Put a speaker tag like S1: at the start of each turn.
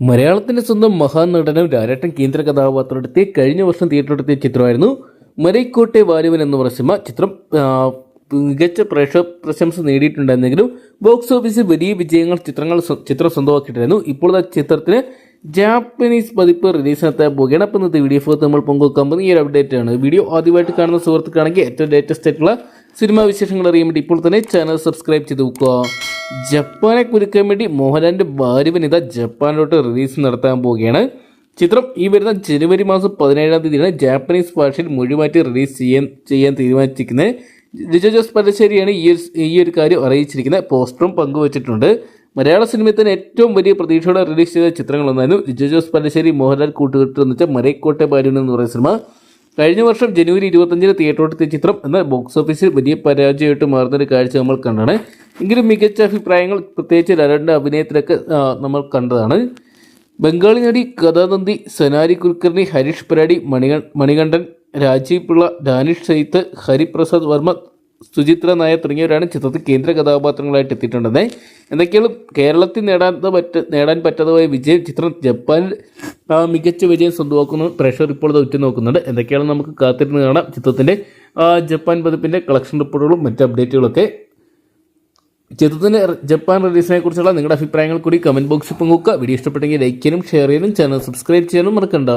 S1: മലയാളത്തിന്റെ സ്വന്തം മഹാനടനും രാരാട്ടൻ കേന്ദ്ര കഥാപാത്രത്തെ കഴിഞ്ഞ വർഷം തിയേറ്ററെടുത്തിയ ചിത്രമായിരുന്നു മരൈക്കോട്ടെ വാലുവൻ എന്ന് പറഞ്ഞ സിനിമ. ചിത്രം മികച്ച പ്രേക്ഷ പ്രശംസ നേടിയിട്ടുണ്ടായിരുന്നെങ്കിലും ബോക്സ് ഓഫീസിൽ വലിയ വിജയങ്ങൾ ചിത്രങ്ങൾ ചിത്രം സ്വന്തമാക്കിയിട്ടായിരുന്നു. ഇപ്പോൾ ആ ചിത്രത്തിന് ജാപ്പനീസ് പതിപ്പ് റിലീസിനെത്താൻ പോവുകയാണ് അപ്പം ഇന്നത്തെ വീഡിയോ ഫോർ നമ്മൾ പങ്കുവെക്കാൻ പോകുന്ന ഈ ഒരു അപ്ഡേറ്റ് ആണ്. വീഡിയോ ആദ്യമായിട്ട് കാണുന്ന സുഹൃത്തുക്കാണെങ്കിൽ ഏറ്റവും ലേറ്റസ്റ്റ് ആയിട്ടുള്ള സിനിമാ വിശേഷങ്ങൾ അറിയാൻ വേണ്ടി ഇപ്പോൾ തന്നെ ചാനൽ സബ്സ്ക്രൈബ് ചെയ്ത് വെക്കുക. ജപ്പാനെ കുരുക്കാൻ വേണ്ടി മോഹൻലാലിന്റെ ഭാര്യവൻ ഇതാ ജപ്പാനിലോട്ട് റിലീസ് നടത്താൻ പോവുകയാണ്. ചിത്രം ഈ വരുന്ന ജനുവരി മാസം പതിനേഴാം തീയതിയാണ് ജാപ്പനീസ് ഭാഷയിൽ മൊഴിമാറ്റി റിലീസ് ചെയ്യാൻ ചെയ്യാൻ തീരുമാനിച്ചിരിക്കുന്നത്. ലിജോ ജോസ് പല്ലശ്ശേരിയാണ് ഈ ഒരു ഈ ഒരു കാര്യം അറിയിച്ചിരിക്കുന്നത്. പോസ്റ്ററും പങ്കുവച്ചിട്ടുണ്ട്. മലയാള സിനിമയിൽ തന്നെ ഏറ്റവും വലിയ പ്രതീക്ഷയോടെ റിലീസ് ചെയ്ത ചിത്രങ്ങളൊന്നായിരുന്നു ലിജോ ജോസ് പല്ലശ്ശേരി മോഹൻലാൽ കൂട്ടുകെട്ട് എന്ന് വെച്ചാൽ മരൈക്കോട്ടെ ബാര്യൻ എന്ന് പറയുന്ന സിനിമ. കഴിഞ്ഞ വർഷം ജനുവരി ഇരുപത്തഞ്ചിന് തിയേറ്ററോട്ടെത്തിയ ചിത്രം എന്ന ബോക്സ് ഓഫീസിൽ വലിയ പരാജയമായിട്ട് മാറുന്നൊരു കാഴ്ച നമ്മൾ കണ്ടാണ്. എങ്കിലും മികച്ച അഭിപ്രായങ്ങൾ പ്രത്യേകിച്ച് ലരന്റെ അഭിനയത്തിലൊക്കെ നമ്മൾ കണ്ടതാണ്. ബംഗാളി നടി കഥാനന്ദി സനാരി കുൽക്കർണി ഹരീഷ് പരാടി മണിക മണികണ്ഠൻ രാജീവ് പിള്ള ഡാനിഷ് സൈത്ത് ഹരിപ്രസാദ് വർമ്മ സുചിത്ര നായർ തുടങ്ങിയവരാണ് ചിത്രത്തിൽ കേന്ദ്ര കഥാപാത്രങ്ങളായിട്ട് എത്തിയിട്ടുണ്ടെന്ന്. എന്തൊക്കെയാണ് കേരളത്തിൽ നേടാൻ പറ്റ നേടാൻ പറ്റാതായ വിജയം? ചിത്രം ജപ്പാനിൽ മികച്ച വിജയം സ്വന്തമാക്കുന്നു. പ്രഷർ ഇപ്പോൾ ഉറ്റു ഉറ്റുനോക്കുന്നുണ്ട്. എന്തൊക്കെയാണ് നമുക്ക് കാത്തിരുന്ന് കാണാം ചിത്രത്തിന്റെ ജപ്പാൻ പതിപ്പിന്റെ കളക്ഷൻ റിപ്പോർട്ടുകളും മറ്റ് അപ്ഡേറ്റുകളൊക്കെ. ചിത്രത്തിന്റെ ജപ്പാൻ റിലീസിനെ കുറിച്ചുള്ള നിങ്ങളുടെ അഭിപ്രായങ്ങൾ കൂടി കമന്റ് ബോക്സിൽ പങ്കുവെക്കുക. വീഡിയോ ഇഷ്ടപ്പെട്ടെങ്കിൽ ലൈക്ക് ചെയ്യാനും ഷെയർ ചെയ്യാനും ചാനൽ സബ്സ്ക്രൈബ് ചെയ്യാനും മറക്കണ്ട.